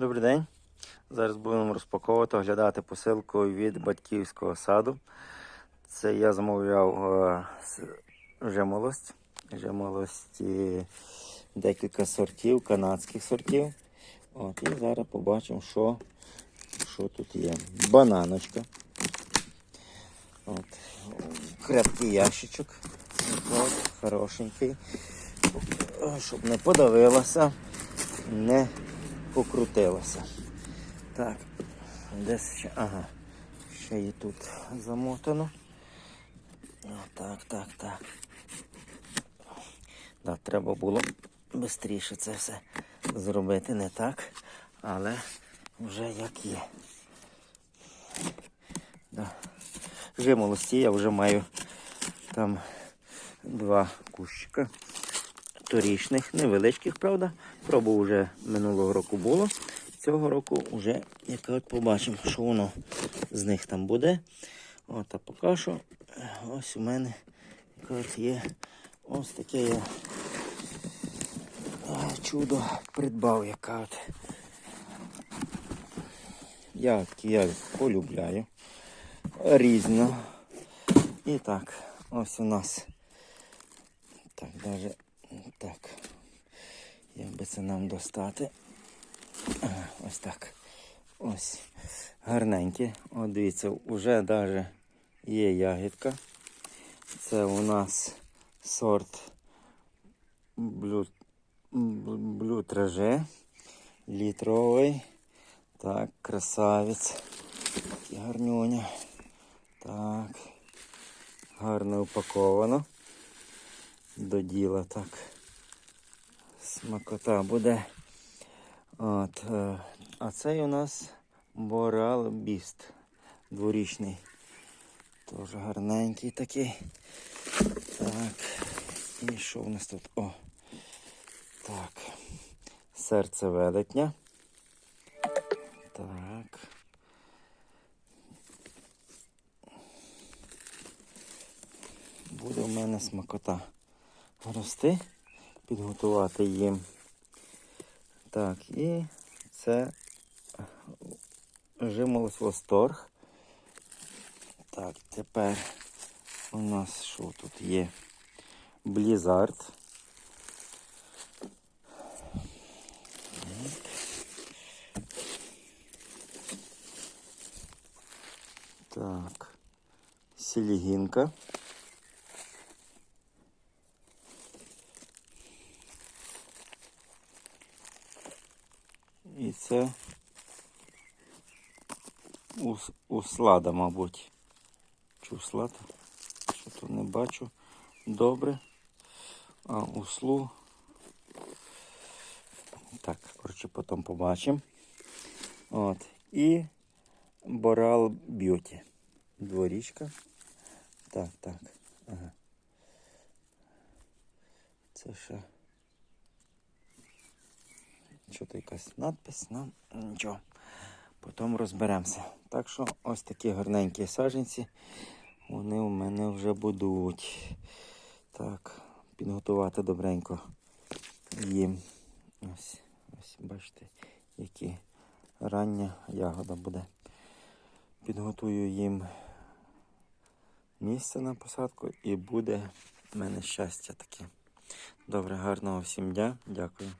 Добрий день. Зараз будемо розпаковувати, оглядати посилку від батьківського саду. Це я замовляв е, жимолость. Жимолості декілька сортів, канадських сортів. От, і зараз побачимо, що, що тут є. Бананочка. От. Крепкий ящичок. От, хорошенький. Щоб не подавилося, не покрутилося. Так, десь ще, ага, ще і тут замотано. О, так, так, так. Да, треба було швидше це все зробити не так, але вже як є. Да. Жимолості я вже маю там два кущика торічних, невеличких, правда. Пробу вже минулого року було. Цього року вже яка от побачимо, що воно з них там буде. От, а поки що ось у мене от є ось таке я чудо придбав, яка от. Я, я полюбляю. Різно. І так, ось у нас. Так, навіть так. Як би це нам достати? Ось так. Ось. Гарненькі. От дивіться, вже навіть є ягідка. Це у нас сорт блю. Літровий. Так, красавець. Гарнюня. Так. Гарно упаковано. До діла так. Смакота буде. От, е, а цей у нас Борал Біст. Дворічний. Теж гарненький такий. Так. І що в нас тут? О. Так. Серце велетня. Так. Буде в мене смакота рости, підготувати їм. Так, і це жимолось восторг. Так, тепер у нас що тут є? Блізард. Так. Селігінка. І це ус, услада, мабуть. Чи услада? Що то не бачу. Добре. А услу. Так, коротше, потім побачимо. От. І Борал Б'юті. Дворічка. Так, так. Ага. Це ще. То якась надпись, ну нічого. Потім розберемося. Так що ось такі гарненькі саджанці. Вони у мене вже будуть. Так, підготувати добренько їм. Ось, ось бачите, які рання ягода буде. Підготую їм місце на посадку і буде в мене щастя таке. Добре, гарного всім дня. Дякую.